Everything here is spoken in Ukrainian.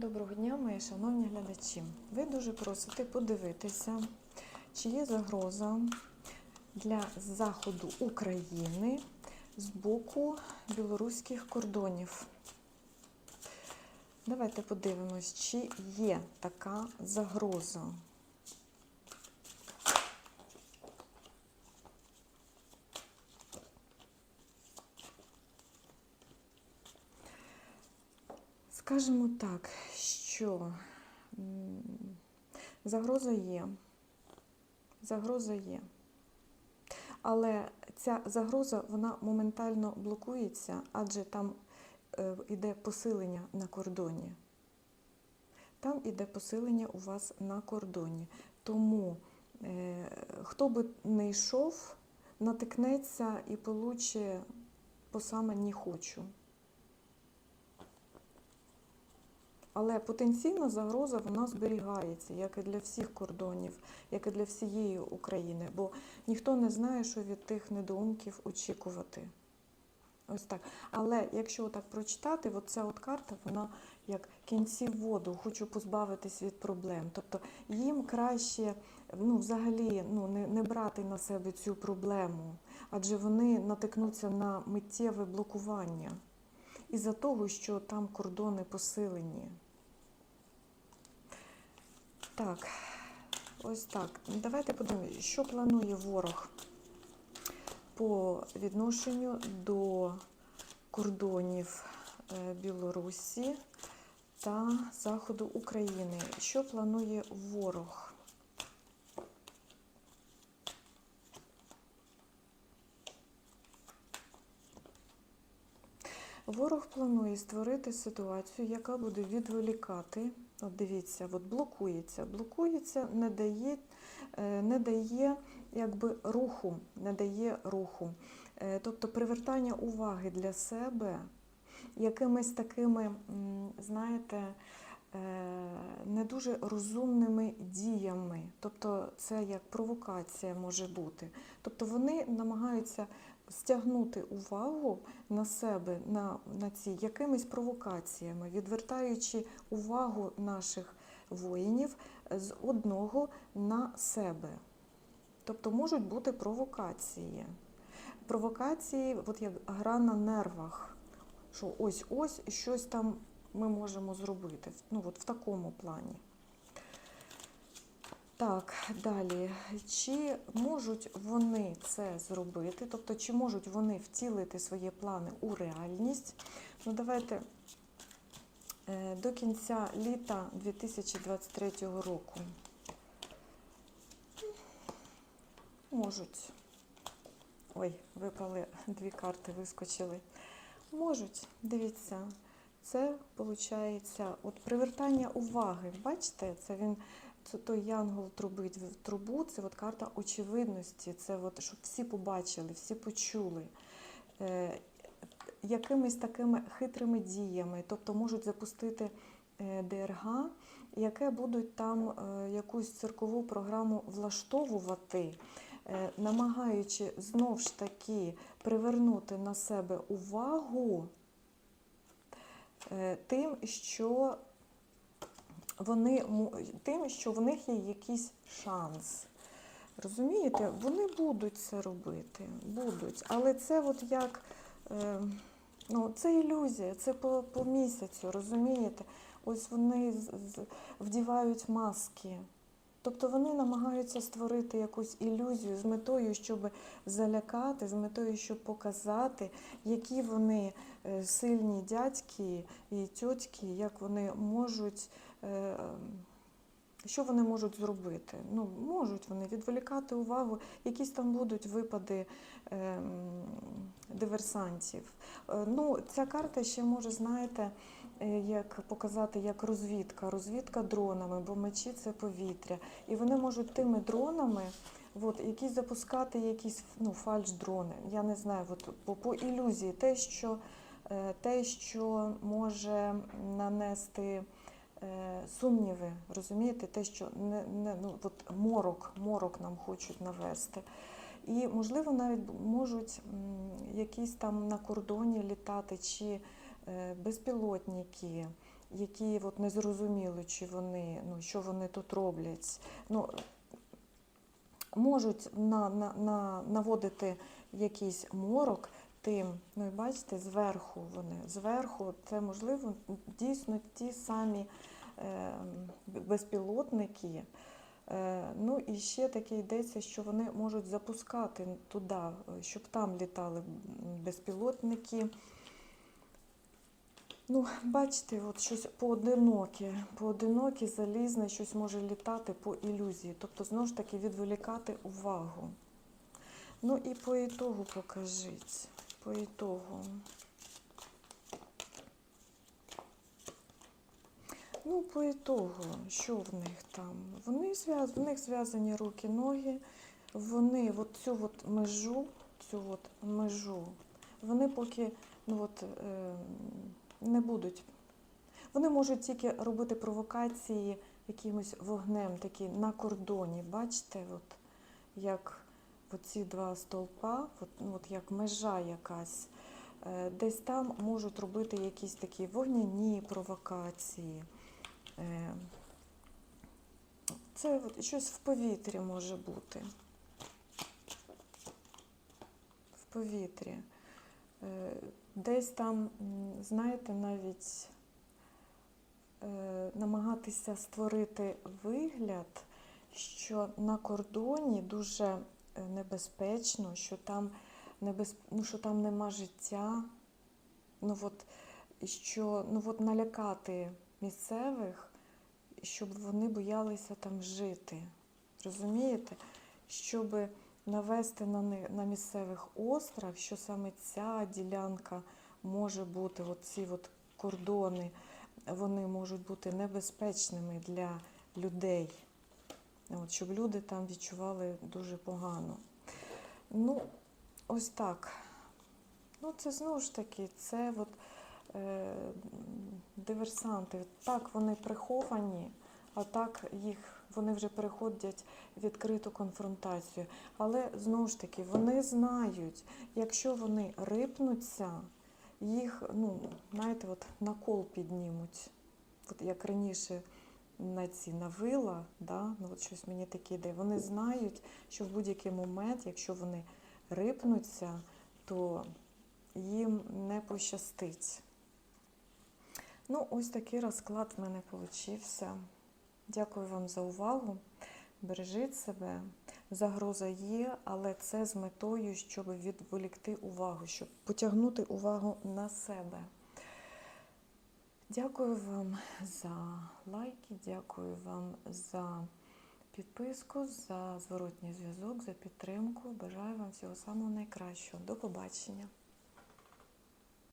Доброго дня, мої шановні глядачі. Ви дуже просите подивитися, чи є загроза для заходу України з боку білоруських кордонів. Давайте подивимось, чи є така загроза. Скажемо так, що загроза є. Загроза є. Але ця загроза вона моментально блокується, адже там е, йде посилення на кордоні. Там іде посилення у вас на кордоні. Тому е, хто би не йшов, натикнеться і получить по саме не хочу. Але потенційна загроза вона зберігається, як і для всіх кордонів, як і для всієї України, бо ніхто не знає, що від тих недоумків очікувати. Ось так. Але якщо так прочитати, от ця от карта, вона як кінці воду, хочу позбавитись від проблем. Тобто їм краще ну, взагалі ну, не, не брати на себе цю проблему, адже вони натикнуться на миттєве блокування із-за того, що там кордони посилені. Так, ось так. Давайте подивимося, що планує ворог по відношенню до кордонів е, Білорусі та Заходу України. Що планує ворог? Ворог планує створити ситуацію, яка буде відволікати. От дивіться, от блокується, блокується, не дає, е, не дає якби руху, не дає руху. Е, Тобто привертання уваги для себе якимись такими, знаєте, е, не дуже розумними діями. Тобто це як провокація може бути. Тобто вони намагаються стягнути увагу на себе, на, на ці якимись провокаціями, відвертаючи увагу наших воїнів з одного на себе. Тобто можуть бути провокації. Провокації, от як гра на нервах, що ось-ось щось там ми можемо зробити. Ну, от в такому плані. Так, далі. Чи можуть вони це зробити? Тобто, чи можуть вони втілити свої плани у реальність? Ну, давайте е, до кінця літа 2023 року. Можуть. Ой, випали дві карти, вискочили. Можуть, дивіться, це виходить от привертання уваги. Бачите, це він це той янгол трубить в трубу, це от карта очевидності, це от, щоб всі побачили, всі почули. Е, якимись такими хитрими діями, тобто можуть запустити е, ДРГ, яке будуть там е, якусь циркову програму влаштовувати, е, намагаючи знов ж таки привернути на себе увагу тим, що вони тим, що в них є якийсь шанс. Розумієте, вони будуть це робити, будуть. Але це от як е, ну, це ілюзія, це по, по місяцю, розумієте? Ось вони вдівають маски. Тобто вони намагаються створити якусь ілюзію з метою, щоб залякати, з метою, щоб показати, які вони е, сильні дядьки і тьотьки, як вони можуть, е, що вони можуть зробити. Ну, можуть вони відволікати увагу, якісь там будуть випади е, диверсантів. Е, Ну, ця карта ще може, знаєте, як показати як розвідка, розвідка дронами, бо мечі це повітря. І вони можуть тими дронами от, якісь запускати якісь ну, фальш-дрони. Я не знаю, от, по, по ілюзії, те, що, е, те, що може нанести. е, Сумніви, розумієте, те, що не, не ну от морок, морок нам хочуть навести. І, можливо, навіть можуть якісь там на кордоні літати чи е, безпілотники, які от не зрозуміли, чи вони, ну, що вони тут роблять. Ну, можуть на, на, на, наводити якийсь морок тим, ну і бачите, зверху вони, зверху це можливо дійсно ті самі е, безпілотники. Е, ну і ще таке йдеться, що вони можуть запускати туди, е, щоб там літали безпілотники. Ну, бачите, от щось поодиноке, поодиноке, залізне, щось може літати по ілюзії. Тобто, знову ж таки, відволікати увагу. Ну і по ітогу покажіть. По ітогу. Ну, по ітогу, що в них там? Вони зв'яз... В них зв'язані руки, ноги. Вони от цю от межу, цю от межу, вони поки ну от, е, не будуть. Вони можуть тільки робити провокації якимось вогнем, такі на кордоні. Бачите, от, як оці два стовпа, от, ну, от як межа якась. Е, Десь там можуть робити якісь такі вогняні провокації. Е, Це от щось в повітрі може бути. В повітрі. Е, Десь там, знаєте, навіть е, намагатися створити вигляд, що на кордоні дуже е, небезпечно, що там, небез... ну, що там нема життя. Ну, от, що ну, от налякати місцевих, щоб вони боялися там жити. Розумієте? Щоб навести на, на місцевих острах, що саме ця ділянка може бути, оці от кордони, вони можуть бути небезпечними для людей. От, щоб люди там відчували дуже погано. Ну, ось так. Ну, це знову ж таки, це от, е, диверсанти. Так вони приховані, а так їх вони вже переходять в відкриту конфронтацію. Але знову ж таки, вони знають, якщо вони рипнуться, їх, ну, знаєте, от на кол піднімуть. От як раніше на ці на вила, да, ну от щось мені таке йде. Вони знають, що в будь-який момент, якщо вони рипнуться, то їм не пощастить. Ну, ось такий розклад в мене получився. Дякую вам за увагу. Бережіть себе. Загроза є, але це з метою, щоб відволікти увагу, щоб потягнути увагу на себе. Дякую вам за лайки, дякую вам за підписку, за зворотній зв'язок, за підтримку. Бажаю вам всього самого найкращого. До побачення.